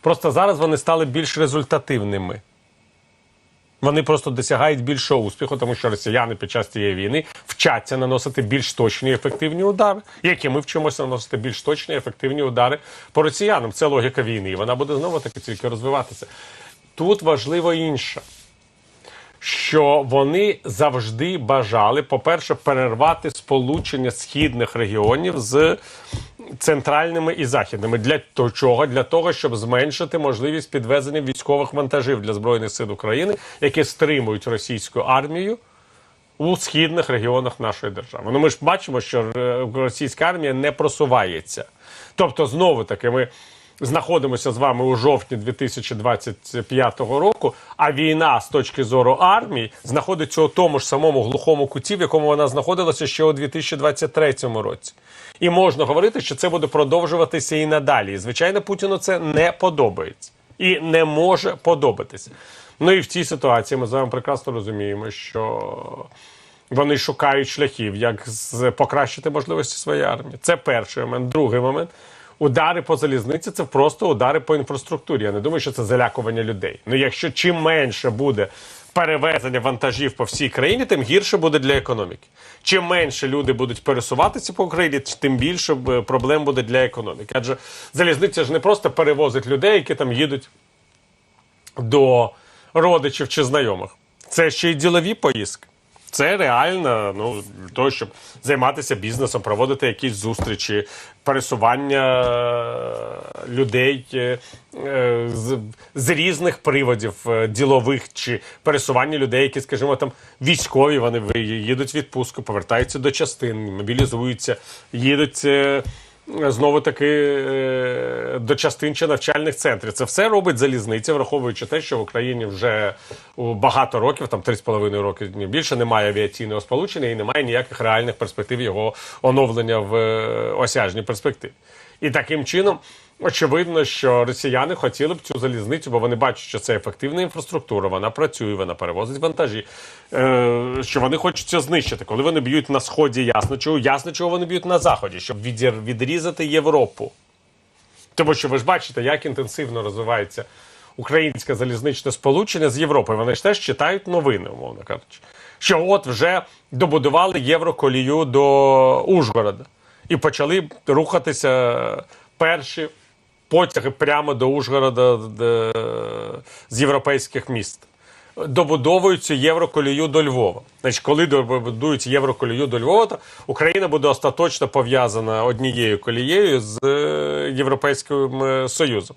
Просто зараз вони стали більш результативними. Вони просто досягають більшого успіху, тому що росіяни під час цієї війни вчаться наносити більш точні і ефективні удари, які ми вчимося наносити більш точні і ефективні удари по росіянам. Це логіка війни, і вона буде знову таки тільки розвиватися. Тут важливо інше, що вони завжди бажали, по-перше, перервати сполучення східних регіонів з центральними і західними. Для того, чого? Для того, щоб зменшити можливість підвезення військових вантажів для збройних сил України, які стримують російську армію. У східних регіонах нашої держави. Ну, ми ж бачимо, що е, російська армія не просувається. Тобто, знову таки, ми знаходимося з вами у жовтні 2025 року, а війна з точки зору армії знаходиться у тому ж самому глухому куті, в якому вона знаходилася ще у 2023 році. І можна говорити, що це буде продовжуватися і надалі. І, звичайно, Путіну це не подобається і не може подобатися. Ну і в цій ситуації ми з вами прекрасно розуміємо, що вони шукають шляхів, як покращити можливості своєї армії. Це перший момент. Другий момент. Удари по залізниці це просто удари по інфраструктурі. Я не думаю, що це залякування людей. Ну, якщо чим менше буде перевезення вантажів по всій країні, тим гірше буде для економіки. Чим менше люди будуть пересуватися по Україні, тим більше проблем буде для економіки. Адже залізниця ж не просто перевозить людей, які там їдуть до родичів чи знайомих. Це ще й ділові поїздки. Це реально ну, для того, щоб займатися бізнесом, проводити якісь зустрічі, пересування е, людей е, е, з, з різних приводів ділових чи пересування людей, які, скажімо, там військові, вони їдуть відпустку, повертаються до частин, мобілізуються, їдуть. Знову таки до частин чи навчальних центрів. Це все робить залізниця, враховуючи те, що в Україні вже багато років, там 3,5 роки більше, немає авіаційного сполучення і немає ніяких реальних перспектив його оновлення в е, осяжній перспективі. І таким чином. Очевидно, що росіяни хотіли б цю залізницю, бо вони бачать, що це ефективна інфраструктура, вона працює, вона перевозить вантажі. Е, що вони хочуть це знищити. Коли вони б'ють на сході, ясно чого, ясно, чого вони б'ють на заході, щоб відрізати Європу. Тому що ви ж бачите, як інтенсивно розвивається українське залізничне сполучення з Європою. Вони ж теж читають новини, умовно кажучи. Що от вже добудували євроколію до Ужгорода і почали рухатися перші потяги прямо до Ужгорода з європейських міст. Добудовують цю євроколію до Львова. Значить, коли добудують євроколію до Львова, то Україна буде остаточно пов'язана однією колією з е, Європейським е, Союзом.